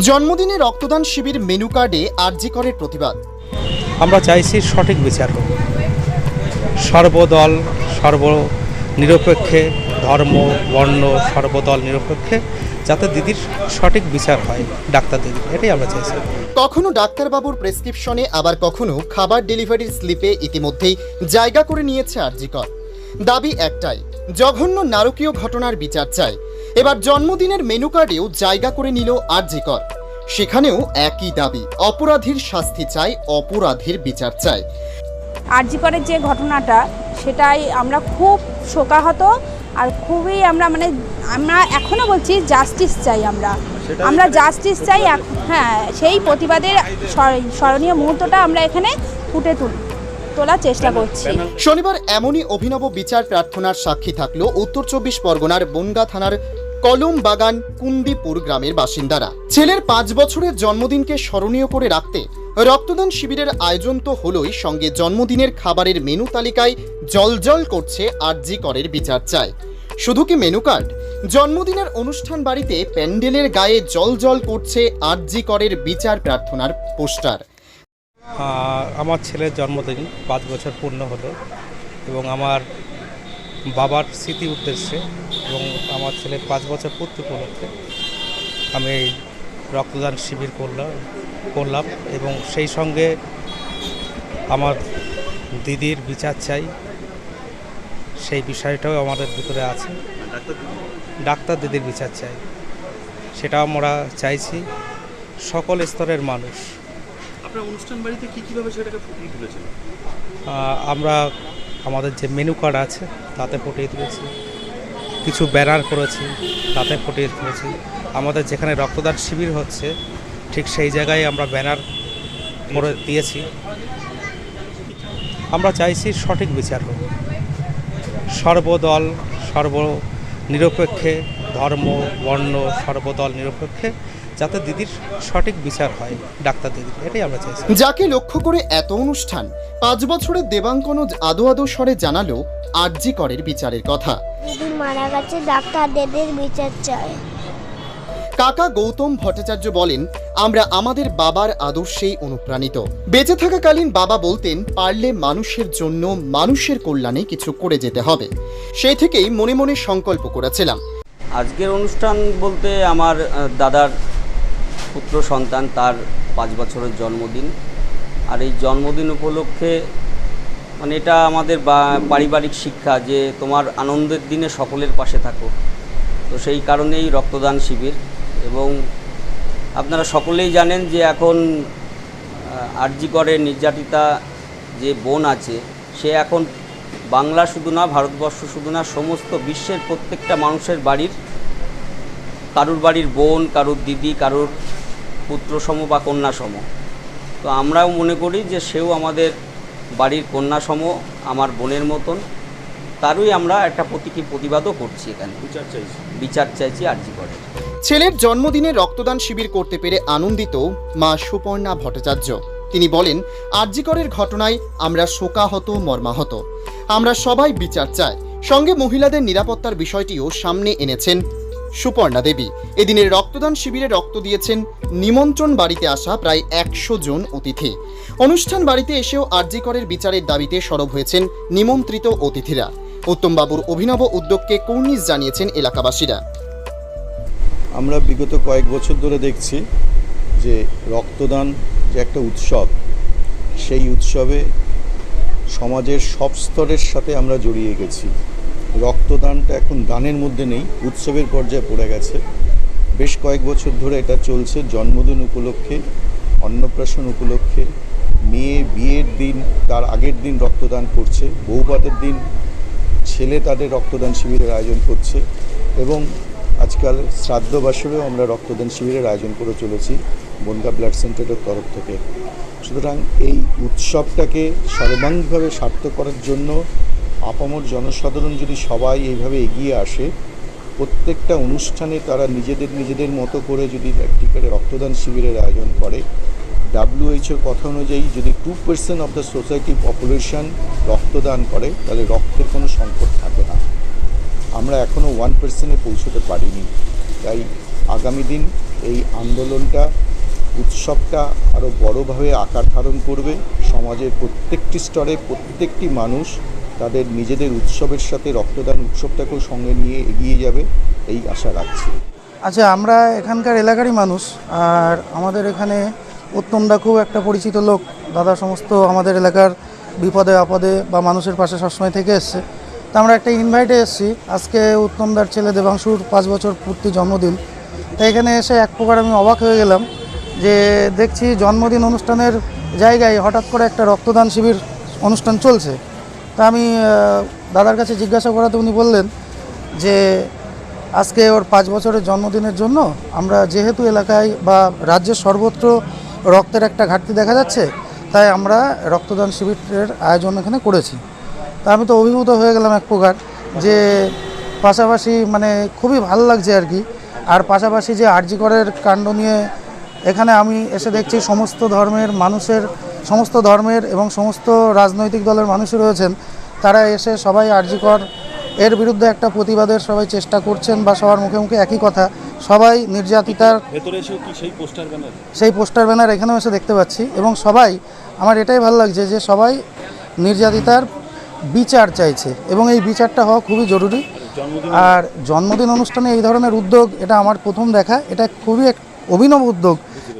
জন্মদিনে রক্তদান শিবির মেনু কার্ডে আরজি করের প্রতিবাদ। আমরা চাইছি সঠিক বিচার সর্বদল সর্ব নিরপেক্ষে ধর্ম বর্ণ সর্বদল নিরপেক্ষে যাতে দিদির সঠিক বিচার হয় ডাক্তার দিদি এটাই আমরা চাইছি। কখনো ডাক্তারবাবুর প্রেসক্রিপশনে আবার কখনো খাবার ডেলিভারির স্লিপে ইতিমধ্যেই জায়গা করে নিয়েছে আরজিকর দাবি একটাই জঘন্য নারকীয় ঘটনার বিচার চাই। এবার জন্মদিনের মেনু কার্ডেও জায়গা করে নিল আরজিকর সেখানেও একই দাবি অপরাধীর শাস্তি চাই অপরাধীর বিচার চাই। আরজিকরের যে ঘটনাটা সেটাই আমরা খুব শোকাহত আর খুবই আমরা মানে আমরা এখনও বলছি জাস্টিস চাই আমরা। আমরা জাস্টিস চাই হ্যাঁ সেই প্রতিবাদের স্মরণীয় মুহূর্তটা আমরা এখানে ফুটে তুল তোলার চেষ্টা করছি। শনিবার এমনই অভিনব বিচার প্রার্থনার সাক্ষী থাকল উত্তর চব্বিশ পরগনার বনগা থানার কলম বাগান কুন্দিপুর গ্রামের বাসিন্দারা। ছেলের পাঁচ বছরের জন্মদিনকে স্মরণীয় করে রাখতে রক্তদান শিবিরের আয়োজন তো হলোই, সঙ্গে জন্মদিনের খাবারের মেনু তালিকায় জলজল করছে আরজি করের বিচার চায়। শুধু কি মেনু কার্ড? জন্মদিনের অনুষ্ঠান বাড়িতে প্যান্ডেলের গায়ে জল করছে আরজি করের বিচার প্রার্থনার পোস্টার। আমার ছেলের জন্মদিন পাঁচ বছর পূর্ণ হলো এবং আমার বাবার স্মৃতি উদ্দেশ্যে এবং আমার ছেলের পাঁচ বছর পূর্তি উপলক্ষে আমি এই রক্তদান শিবির করলাম করলাম এবং সেই সঙ্গে আমার দিদির বিচার চাই। সেই বিষয়টাও আমাদের ভিতরে আছে। ডাক্তার দিদির বিচার চাই। সেটা আমরা চাইছি। সকল স্তরের মানুষ। আপনার অনুষ্ঠান বাড়িতে কি কীভাবে সেটাকে ফুটিয়ে তুলেছেন? আমরা আমাদের যে মেনু কার্ড আছে, তাতে ফুটিয়ে তুলেছি। কিছু ব্যানার করেছি, তাতে ফুটিয়ে তুলেছি। আমাদের যেখানে রক্তদান শিবির হচ্ছে, ঠিক সেই জায়গায় আমরা ব্যানার করে দিয়েছি। আমরা চাইছি সঠিক বিচার হোক। সর্বদল সর্ব নিরপেক্ষে ধর্ম, বর্ণ, সর্বদল নিরপেক্ষে যাতে দিদির সঠিক বিচার হয় ডাক্তার দিদির এটাই আমরা চাইছি। যাকে লক্ষ্য করে এত অনুষ্ঠান পাঁচ বছরের দেবাঙ্কন আদো আদো স্বরে জানালো আরজি করের বিচারের কথা। দিদি মারা গেছে ডাক্তারদের বিচার চায় কাকা গৌতম ভট্টাচার্য বলেন আমরা আমাদের বাবার আদর্শেই অনুপ্রাণিত। বেঁচে থাকাকালীন বাবা বলতেন পারলে মানুষের জন্য মানুষের কল্যাণে কিছু করে যেতে হবে। সেই থেকেই মনে মনে সংকল্প করেছিলাম। আজকের অনুষ্ঠান বলতে আমার দাদার পুত্র সন্তান তার পাঁচ বছরের জন্মদিন। আর এই জন্মদিন উপলক্ষে মানে এটা আমাদের পারিবারিক শিক্ষা যে তোমার আনন্দের দিনে সকলের পাশে থাকো। তো সেই কারণেই রক্তদান শিবির এবং আপনারা সকলেই জানেন যে এখন আরজি করে নির্যাতিতা যে বোন আছে, সে এখন বাংলা শুধু না, ভারতবর্ষ শুধু না, সমস্ত বিশ্বের প্রত্যেকটা মানুষের বাড়ির কারুর বাড়ির বোন কারুর দিদি কারুর পুত্রসম বা কন্যাসম তো আমরাও মনে করি যে সেও আমাদের বাড়ির কন্যাসম আমার বোনের মতন। তারই আমরা একটা প্রতীকী প্রতিবাদও করছি এখানে। বিচার চাইছি। বিচার চাইছি আরজি করে। ছেলের জন্মদিনে রক্তদান শিবির করতে পেরে আনন্দিত মা সুপর্ণা ভট্টাচার্য। তিনি বলেন আরজিকরের ঘটনায় আমরা শোকাহত মর্মাহত। আমরা সবাই বিচার চাই। সঙ্গে মহিলাদের নিরাপত্তার বিষয়টিও সামনে এনেছেন সুপর্ণা দেবী। এদিনের রক্তদান শিবিরে রক্ত দিয়েছেন নিমন্ত্রণ বাড়িতে আসা প্রায় একশো জন অতিথি। অনুষ্ঠান বাড়িতে এসেও আরজিকরের বিচারের দাবিতে সরব হয়েছেন নিমন্ত্রিত অতিথিরা। উত্তমবাবুর অভিনব উদ্যোগকে কর্নিশ জানিয়েছেন এলাকাবাসীরা। আমরা বিগত কয়েক বছর ধরে দেখছি যে রক্তদান যে একটা উৎসব, সেই উৎসবে সমাজের সব স্তরের সাথে আমরা জড়িয়ে গেছি। রক্তদানটা এখন দানের মধ্যে নেই, উৎসবের পর্যায়ে পড়ে গেছে। বেশ কয়েক বছর ধরে এটা চলছে, জন্মদিন উপলক্ষে, অন্নপ্রাশন উপলক্ষে। মেয়ে বিয়ের দিন, তার আগের দিন রক্তদান করছে বৌভাতের দিন ছেলে তাদের রক্তদান শিবিরের আয়োজন করছে এবং আজকাল শ্রাদ্ধ বাসরেও আমরা রক্তদান শিবিরের আয়োজন করে চলেছি বনগা ব্লাড সেন্টারের তরফ থেকে। সুতরাং এই উৎসবটাকে সর্বাঙ্গীভাবে সার্থক করার জন্য আপামর জনসাধারণ যদি সবাই এইভাবে এগিয়ে আসে, প্রত্যেকটা অনুষ্ঠানে তারা নিজেদের নিজেদের মতো করে যদি একটি করে রক্তদান শিবিরের আয়োজন করে ডাব্লিউএইচওর কথা অনুযায়ী যদি two percent of the society population রক্তদান করে, তাহলে রক্তের কোনো সংকট থাকে না। আমরা এখনও ওয়ান পার্সেন্টে পৌঁছতে পারিনি। তাই আগামী দিন এই আন্দোলনটা, উৎসবটা আরও বড়োভাবে আকার ধারণ করবে। সমাজের প্রত্যেকটি স্তরে প্রত্যেকটি মানুষ তাদের নিজেদের উৎসবের সাথে রক্তদান উৎসবটাকেও সঙ্গে নিয়ে এগিয়ে যাবে এই আশা রাখছি। আচ্ছা আমরা এখানকার এলাকারই মানুষ, আর আমাদের এখানে উত্তমদা খুব একটা পরিচিত লোক। দাদা সমস্ত আমাদের এলাকার বিপদে আপদে বা মানুষের পাশে সবসময় থেকে এসছে। তা আমরা একটা ইনভাইটে এসেছি। আজকে উত্তমদার ছেলে দেবাংশুর পাঁচ বছর পূর্তি জন্মদিন। তাই এখানে এসে এক প্রকার আমি অবাক হয়ে গেলাম যে দেখছি জন্মদিন অনুষ্ঠানের জায়গায় হঠাৎ করে একটা রক্তদান শিবির অনুষ্ঠান চলছে। তা আমি দাদার কাছে জিজ্ঞাসা করাতে উনি বললেন যে আজকে ওর পাঁচ বছরের জন্মদিনের জন্য আমরা যেহেতু এলাকায় বা রাজ্যের সর্বত্র রক্তের একটা ঘাটতি দেখা যাচ্ছে, তাই আমরা রক্তদান শিবিরের আয়োজন এখানে করেছি। তা আমি তো অভিভূত হয়ে গেলাম এক প্রকার যে পাশাপাশি মানে খুবই ভালো লাগছে আর কি। আর পাশাপাশি যে আরজিকরের কাণ্ড নিয়ে এখানে আমি এসে দেখছি সমস্ত ধর্মের মানুষের সমস্ত ধর্মের এবং সমস্ত রাজনৈতিক দলের মানুষই রয়েছেন তারা এসে সবাই আরজিকর এর বিরুদ্ধে একটা প্রতিবাদের সবাই চেষ্টা করছেন বা সবার মুখে মুখে একই কথা সবাই নির্যাতিতার সেই পোস্টার ব্যানার? এখানেও এসে দেখতে পাচ্ছি এবং সবাই আমার এটাই ভালো লাগছে যে সবাই নির্যাতিতার বিচার চাইছে এবং এই বিচারটা হওয়া খুবই জরুরি। আর জন্মদিন অনুষ্ঠানে এই ধরনের উদ্যোগ এটা আমার প্রথম দেখা এটা খুবই এক অভিনব উদ্যোগ।